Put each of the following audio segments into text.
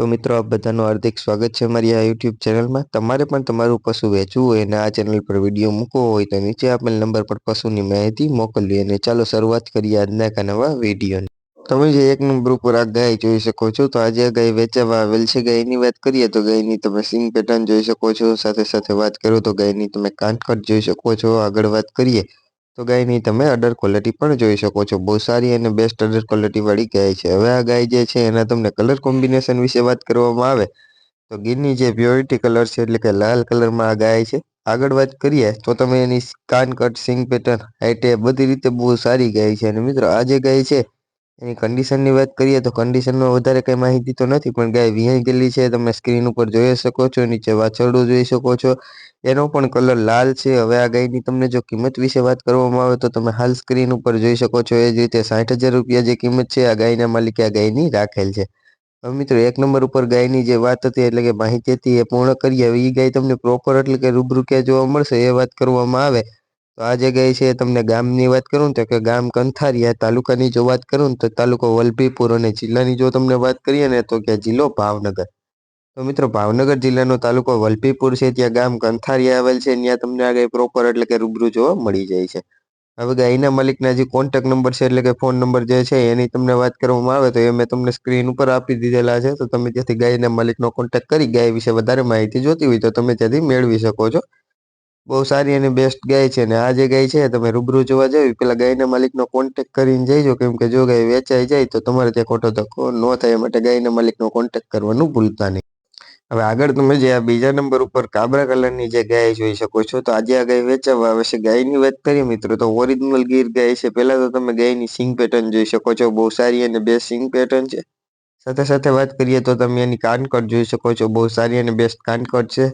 તો મિત્રો, આપ બધાનું હાર્દિક સ્વાગત છે મારી આ યુટ્યુબ ચેનલમાં. તમારે પણ તમારું પશુ વેચવું હોય અને આ ચેનલ પર વીડિયો મૂકવો હોય તો નીચે આપેલ નંબર પર પશુની માહિતી મોકલવી અને ચાલો શરૂઆત કરીએ આજના એક નવા વિડીયોની. તમે જે એક નંબર ઉપર આ ગાય જોઈ શકો છો, તો આજે આ ગાય વેચાવા આવેલ છે. ગાયની વાત કરીએ તો ગાયની તમે સિંગ પેટર્ન જોઈ શકો છો. સાથે સાથે વાત કરો તો ગાયની તમે કાનકટ જોઈ શકો છો. આગળ વાત કરીએ તો ગાયની તમે અડર ક્વોલિટી પણ જોઈ શકો છો. બહુ સારી અને બેસ્ટ અડર ક્વોલિટી વાળી ગાય છે. હવે આ ગાય જે છે, એના તમને કલર કોમ્બિનેશન વિશે વાત કરવામાં આવે, તો ગીરની જે પ્યોરિટી કલર છે, એટલે કે લાલ કલરમાં આ ગાય છે. આગળ વાત કરીએ, તો તમે એની કાન કટ સિંગ પેટર્ન હાઈટે બધી રીતે બહુ સારી ગાય છે. અને મિત્રો, આ જે ગાય છે એની કન્ડિશનની વાત કરીએ તો કન્ડિશનમાં વધારે કંઈ માહિતી તો નથી, પણ ગાય વિહાઈ ગયેલી છે, તમે સ્ક્રીન ઉપર જોઈ શકો છો, નીચે વાછરડું જોઈ શકો છો. એનો પણ કલર લાલ છે. હવે આ ગાયની તમને જો કિંમત વિશે વાત કરવામાં આવે તો તમે હાલ સ્ક્રીન ઉપર જોઈ શકો છો, એ જ રીતે સાઠ હજાર રૂપિયા જે કિંમત છે, આ ગાયના માલિકે આ ગાયની રાખેલ છે. હવે મિત્રો, એક નંબર ઉપર ગાયની જે વાત હતી, એટલે કે માહિતી હતી, એ પૂર્ણ કરીએ. હવે એ ગાય તમને પ્રોપર એટલે કે રૂબરૂ ક્યાં જોવા મળશે, એ વાત કરવામાં આવે. તો આ જે ગાય છે, તમને ગામની વાત કરું તો કે ગામ કંથારિયા તાલુકાની જો વાત કરું તો તાલુકો વલભીપુર અને જિલ્લાની જો તમને વાત કરીએ ને તો કે જિલ્લો ભાવનગર. તો મિત્રો ભાવનગર જિલ્લાનો તાલુકો વલભીપુર છે, ત્યાં ગામ કંથારિયા આવેલ છે, ત્યાં તમને આ ગાય પ્રોપર એટલે કે રૂબરૂ જોવા મળી જાય છે. હવે ગાયના માલિકના જે કોન્ટેક નંબર છે, એટલે કે ફોન નંબર જે છે, એની તમને વાત કરવામાં આવે તો એ મેં તમને સ્ક્રીન ઉપર આપી દીધેલા છે, તો તમે ત્યાંથી ગાયના માલિકનો કોન્ટેક કરી ગાય વિશે વધારે માહિતી જોતી હોય તો તમે ત્યાંથી મેળવી શકો છો. બહુ સારી અને બેસ્ટ ગાય છે અને આ જે ગાય છે તમે રૂબરૂ જોવા જાવ પેલા ગાયના માલિકનો કોન્ટેક કરીને જઈજો. કેમ કે જો ગાય વેચાઈ જાય તો તમારે ત્યાં ખોટો ધક્કો ન થાય માટે ગાયના માલિકનો કોન્ટેક કરવાનું ભૂલતા નહીં. હવે આગળ તમે જે આ બીજા નંબર ઉપર કાબરા કલરની જે ગાય જોઈ શકો છો, તો આજે આ ગાય વેચાવા આવે છે ગાયની વાત કરીએ મિત્રો, તો ઓરિજિનલ ગીર ગાય છે. પહેલા તો તમે ગાયની સિંગ પેટર્ન જોઈ શકો છો, બહુ સારી અને બે સિંગ પેટર્ન છે. સાથે સાથે વાત કરીએ તો તમે એની કાનકટ જોઈ શકો છો, બહુ સારી અને બેસ્ટ કાનકટ છે.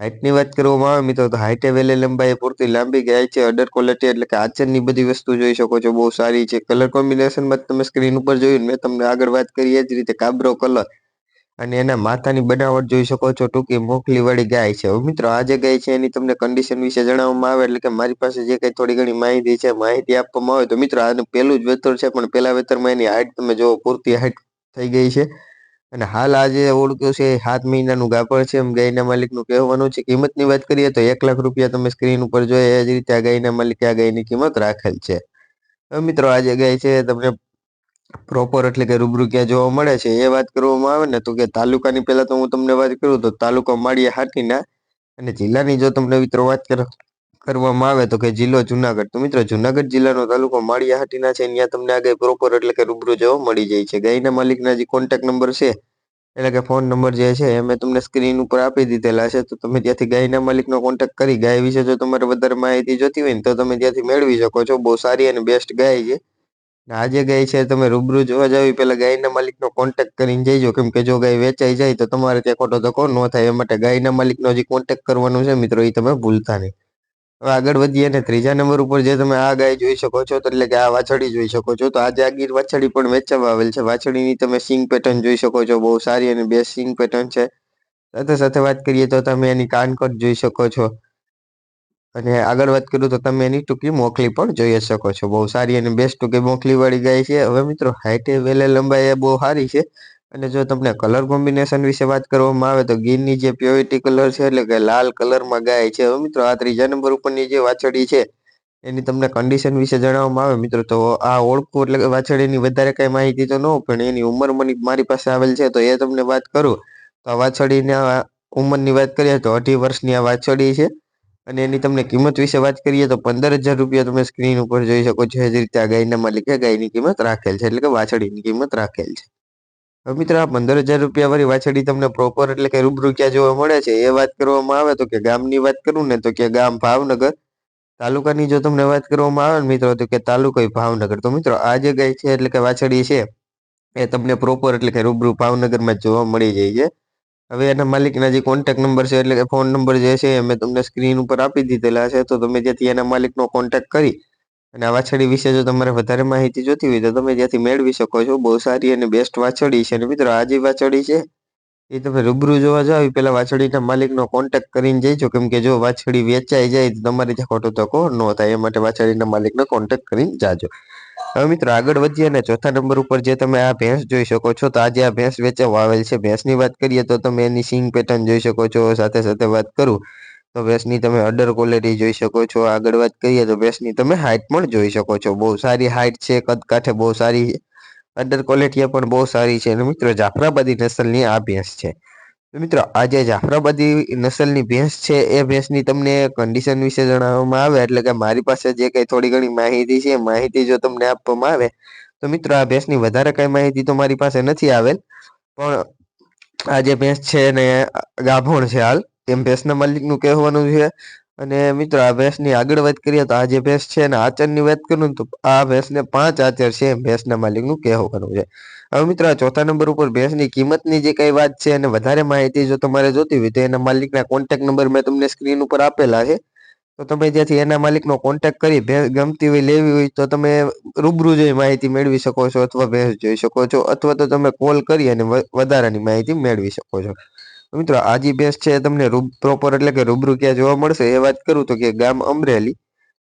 હાઇટની વાત કરવામાં આવે મિત્રો, તો હાઇટે વેલે લંબાઈ પૂરતી લાંબી ગયા છે અડર ક્વોલિટી એટલે કે આચરની બધી વસ્તુ જોઈ શકો છો, બહુ સારી છે. કલર કોમ્બિનેશનમાં તમે સ્ક્રીન ઉપર જોયું મેં તમને આગળ વાત કરી એ જ રીતે કાબરો કલર અને એના માથાની બનાવટ જોઈ શકો છો, ટૂંકી મોકલી વાળી ગાય છે. હવે મિત્રો, આ જે ગાય છે એની તમને કન્ડિશન વિશે જણાવવામાં આવે એટલે કે મારી પાસે જે કંઈ થોડી ઘણી માહિતી છે, માહિતી આપવામાં આવે તો મિત્રો, આનું પહેલું જ વેતર છે, પણ પહેલા વેતરમાં એની હાઇટ તમે જો પૂરતી હાઇટ થઈ ગઈ છે. અને હાલ આજે ઓળખ્યું છે, સાત મહિનાનું ગાભણ છે, એમ ગાયના માલિકનું કહેવાનું છે, કિંમતની વાત કરીએ તો એક લાખ રૂપિયા તમે સ્ક્રીન ઉપર જોઈએ એ જ રીતે આ ગાયના માલિકે આ ગાયની કિંમત રાખેલ છે. મિત્રો આજે ગાય છે તમને પ્રોપર એટલે કે રૂબરૂ ક્યાં જોવા મળે છે, એ વાત કરવામાં આવે ને તો કે તાલુકાની પહેલા તો હું તમને વાત કરું તો તાલુકો માળિયા હાટીના અને જિલ્લાની જો તમને મિત્રો વાત કરવામાં આવે તો કે જિલ્લો જુનાગઢ. તો મિત્રો, જુનાગઢ જિલ્લાનો તાલુકો માળિયા હાટીના છે. ત્યાં તમને આ ગાય પ્રોપર એટલે કે રૂબરૂ જોવા મળી જાય છે. ગાયના માલિકના જે કોન્ટેક નંબર છે, એટલે કે ફોન નંબર જે છે, એ મેં તમને સ્ક્રીન ઉપર આપી દીધેલા છે. તો તમે ત્યાંથી ગાયના માલિકનો કોન્ટેક કરી, ગાય વિશે જો તમારે વધારે માહિતી જોતી હોય ને, તો તમે ત્યાંથી મેળવી શકો છો. બહુ સારી અને બેસ્ટ ગાય છે. આજે ગાય છે, તમે રૂબરૂ જોવા જાવ પેલા ગાયના માલિકનો કોન્ટેક કરીને જઈજો. કેમ કે જો ગાય વેચાઈ જાય, તો તમારે ત્યાં ખોટો ધક્કો ન થાય. એ માટે ગાયના માલિકનો જે કોન્ટેક કરવાનું છે મિત્રો, એ તમે ભૂલતા નહીં. હવે આગળ વધીએ અને ત્રીજા નંબર ઉપર જે તમે આ ગાય જોઈ શકો છો એટલે કે આ વાછડી જોઈ શકો છો. તો આ જાગીર વાછડી પણ વેચવામાં આવેલ છે. વાછડીની તમે સિંગ પેટર્ન જોઈ શકો છો. બહુ સારી અને બે સિંગ પેટર્ન છે. સાથે સાથે વાત કરીએ તો તમે એની કાનકટ જોઈ શકો છો. અને આગળ વાત કરું તો તમે એની ટૂંકી મોકલી પણ જોઈ શકો છો. બહુ સારી અને બેસ્ટ ટૂંકી મોકલી વાળી ગાય છે. હવે મિત્રો હાઈટે વેલે લંબાઈ બહુ સારી છે. અને જો તમને કલર કોમ્બિનેશન વિશે વાત કરવામાં આવે તો ગીરની જે પ્યોરિટી કલર છે, એટલે કે લાલ કલરમાં ગાય છે. હવે મિત્રો આ ત્રીજા નંબર ઉપરની જે વાછડી છે, એની તમને કન્ડિશન વિશે જણાવવામાં આવે. મિત્રો તો આ ઓળખું એટલે વાછડીની વધારે કઈ માહિતી તો ન પણ એની ઉંમર મને મારી પાસે આવેલ છે, તો એ તમને વાત કરું. તો આ વાછડીના ઉંમરની વાત કરીએ તો અઢી વર્ષની આ વાછડી છે અને એની તમને કિંમત વિશે વાત કરીએ તો પંદર હજાર રૂપિયા તમે સ્ક્રીન ઉપર જોઈ શકો છો. એ જ રીતે આ ગાયના માલિકે ગાયની કિંમત રાખેલ છે, એટલે કે વાછડીની કિંમત રાખેલ છે. હવે મિત્રો, આ પંદર હજાર રૂપિયા વાળી વાછડી તમને પ્રોપર એટલે કે રૂબરૂ ક્યાં જોવા મળે છે, એ વાત કરવામાં આવે તો કે ગામની વાત કરું ને તો કે ગામ ભાવનગર. તાલુકાની જો તમને વાત કરવામાં આવે ને મિત્રો, તો કે તાલુકો ભાવનગર. તો મિત્રો, આ જે ગાય છે એટલે કે વાછડી છે, એ તમને પ્રોપર એટલે કે રૂબરૂ ભાવનગરમાં જોવા મળી જાય છે. હવે એના માલિકના જે કોન્ટેક્ટ નંબર છે, એટલે કે ફોન નંબર જે છે, એ મેં તમને સ્ક્રીન ઉપર આપી દીધેલા છે, તો તમે જેથી એના માલિકનો કોન્ટેક્ટ કરી અને આ વાછડી વિશે જો તમારે વધારે માહિતી જોતી હોય તો તમે જ્યાંથી મેળવી શકો છો. બહુ સારી અને બેસ્ટ વાછડી છે. અને મિત્રો, આ જે વાછડી છે, એ તમે રૂબરૂ જોવા જાવ પેલા વાછડીના માલિકનો કોન્ટેક્ટ કરીને જઈજો. કેમ કે જો વાછડી વેચાઈ જાય, તો તમારી ત્યાં ખોટો તકો ન થાય. એ માટે વાછડીના માલિકનો કોન્ટેક કરીને જાજો. હવે મિત્રો, આગળ વધીએ અને ચોથા નંબર ઉપર જે તમે આ ભેંસ જોઈ શકો છો, તો આજે આ ભેંસ વેચવા આવેલ છે, ભેંસની વાત કરીએ તો તમે એની સિંગ પેટર્ન જોઈ શકો છો. સાથે સાથે વાત કરું. તો ભેંસની તમે અડર ક્વોલિટી જોઈ શકો છો. આગળ વાત કરીએ તો ભેંસની તમે હાઇટ પણ જોઈ શકો છો. બહુ સારી હાઇટ છે કદકાઠે બહુ સારી અડર ક્વોલિટી પણ બહુ સારી છે. અને મિત્રો જાફરાબાદી નસલની આ ભેંસ છે. મિત્રો આ જે જાફરાબાદી નસલની ભેંસ છે, એ ભેંસની તમને કન્ડિશન વિશે જણાવવામાં આવે, એટલે કે મારી પાસે જે કંઈ થોડી ઘણી માહિતી છે માહિતી જો તમને આપવામાં આવે, તો મિત્રો આ ભેંસની વધારે કઈ માહિતી તો મારી પાસે નથી આવેલ, પણ આ જે ભેંસ છે ને, ગાભણ છે હાલ તેમ ભેંસના માલિકનું કહેવાનું છે. અને મિત્રો, આ ભેંસની આગળ વાત કરીએ તો આ જે ભેંસ છે અને આચરની વાત કરું તો આ ભેંસને પાંચ આચર છે એમ ભેંસના માલિકનું કહેવાનું છે. હવે મિત્રો, આ ચોથા નંબર ઉપર ભેંસની કિંમતની જે કઈ વાત છે અને વધારે માહિતી જો તમારે જોતી હોય તો એના માલિકના કોન્ટેક નંબર મેં તમને સ્ક્રીન ઉપર આપેલા છે. તો તમે જ્યાંથી એના માલિકનો કોન્ટેક્ટ કરી ભેંસ ગમતી હોય લેવી હોય તો તમે રૂબરૂ જોઈ માહિતી મેળવી શકો છો અથવા ભેંસ જોઈ શકો છો અથવા તો તમે કોલ કરી અને વધારાની માહિતી મેળવી શકો છો. મિત્રો આજી બેસ્ટ છે તમને રૂબ પ્રોપર એટલે કે રૂબરૂ ક્યાં જોવા મળશે એ વાત કરું તો કે ગામ અમરેલી.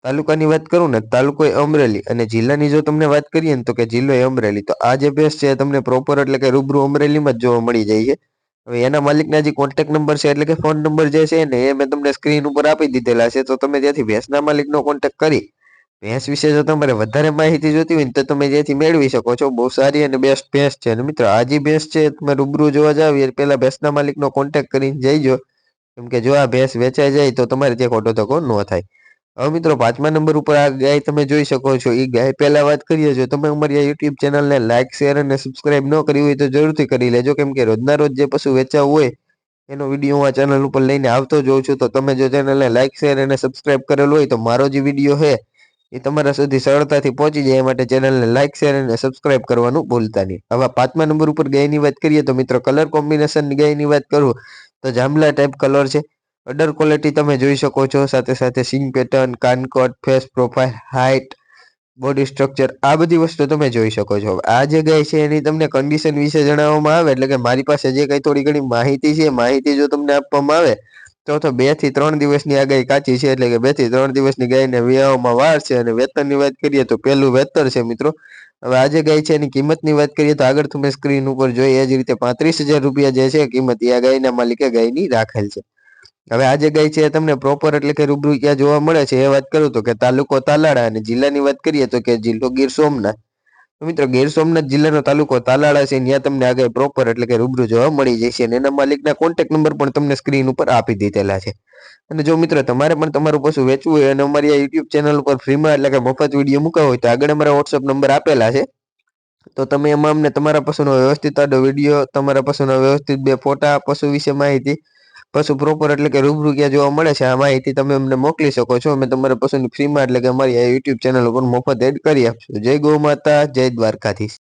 તાલુકાની વાત કરું ને, તાલુકો અમરેલી અને જિલ્લાની જો તમને વાત કરીએ ને તો કે જિલ્લો અમરેલી. તો આ જે બેસ્ટ છે તમને પ્રોપર એટલે કે રૂબરૂ અમરેલીમાં જ જોવા મળી જાય છે. હવે એના માલિકના જે કોન્ટેક્ટ નંબર છે એટલે કે ફોન નંબર જે છે ને એ મેં તમને સ્ક્રીન ઉપર આપી દીધેલા છે. તો તમે ત્યાંથી ભેંસના માલિકનો કોન્ટેક્ટ કરી ભેંસ વિશે જો તમારે વધારે માહિતી જોતી હોય તો તમે જેથી મેળવી શકો છો. બહુ સારી અને બેસ્ટ ભેંસ છે. અને મિત્રો, આ જે ભેંસ છે, તમે રૂબરૂ જોવા જાવ, એ પહેલાં ભેંસના માલિકનો કોન્ટેક્ટ કરીને જઈજો. કેમ કે જો આ ભેંસ વેચાઈ જાય તો તમારે ત્યાં ખોટો ધક્કો ન થાય. હવે મિત્રો, પાંચમા નંબર ઉપર આ ગાય તમે જોઈ શકો છો. એ ગાય પહેલા વાત કરીએ છો તમે અમારી આ યુટ્યુબ ચેનલને લાઇક શેર અને સબસ્ક્રાઇબ ન કરી હોય તો જરૂરથી કરી લેજો. કેમ કે રોજના રોજ જે પશુ વેચાવું હોય, એનો વીડિયો હું આ ચેનલ ઉપર લઈને આવતો જોઉં છું. તો તમે જો ચેનલને લાઇક શેર અને સબસ્ક્રાઇબ કરેલું હોય તો મારો જે વીડિયો છે એ તમારા સુધી સરળતાથી પહોંચી જાય એ માટે ચેનલને લાઇક શેર અને સબસ્ક્રાઇબ કરવાનું ભૂલતા નહીં. હવે પાંચમા નંબર ઉપર ગાયની વાત કરીએ તો મિત્રો કલર કોમ્બિનેશન ગાયની વાત કરું તો જાંબલા ટાઈપ કલર છે. અડર ક્વોલિટી તમે જોઈ શકો છો. સાથે સાથે સિંગ pattern કાનકોટ face profile height body structure આ બધી વસ્તુ તમે જોઈ શકો છો. આ જે ગાય છે એની તમને કન્ડિશન વિશે જણાવવામાં આવે એટલે કે મારી પાસે જે કંઈ થોડી ઘણી માહિતી છે માહિતી જો તમને આપવામાં આવે તો બેથી ત્રણ દિવસની આ ગાય કાચી છે, એટલે કે બેથી ત્રણ દિવસની ગાયને વિયાવામાં વાર છે અને વેતનની વાત કરીએ તો પહેલું વેતર છે મિત્રો. હવે આજે ગાય છે એની કિંમતની વાત કરીએ તો આગળ તમે સ્ક્રીન ઉપર જોઈ એ જ રીતે પાંત્રીસ હજાર રૂપિયા જે છે કિંમત એ આ ગાયના માલિકે ગાયની રાખેલ છે. હવે આજે ગાય છે તમને પ્રોપર એટલે કે રૂબરૂ ક્યાં જોવા મળે છે. એ વાત કરું તો કે તાલુકો તાલાળા અને જિલ્લાની વાત કરીએ તો કે જિલ્લો ગીર સોમનાથ. મિત્રો ગીર સોમનાથ જિલ્લાનો તાલુકો તાલાળા છે ત્યાં તમને આગળ પ્રોપર એટલે કે રૂબરૂ જોવા મળી જશે અને એના માલિકના કોન્ટેક્ટ નંબર પણ તમને સ્ક્રીન ઉપર આપી દીધેલા છે. અને જો મિત્રો તમારે પણ તમારું પશુ વેચવું હોય અને અમારી આ યુટ્યુબ ચેનલ ઉપર ફ્રીમાં એટલે કે મફત વીડિયો મૂકવા હોય તો આગળ અમારા વોટ્સઅપ નંબર આપેલા છે. તો તમે એમાં અમને તમારા પશુનો વ્યવસ્થિત આડો વીડિયો તમારા પશુના વ્યવસ્થિત બે ફોટા, પશુ વિશે માહિતી પશુ પ્રોપર એટલે કે રૂબરૂ ક્યાં જોવા મળે છે, આ માહિતી તમે અમને મોકલી શકો છો. અમે તમારા પશુની ફ્રીમાં એટલે કે અમારી આ યુટ્યુબ ચેનલ ઉપર મફત એડ કરી આપશું. જય ગૌ માતા, જય દ્વારકાધીશ.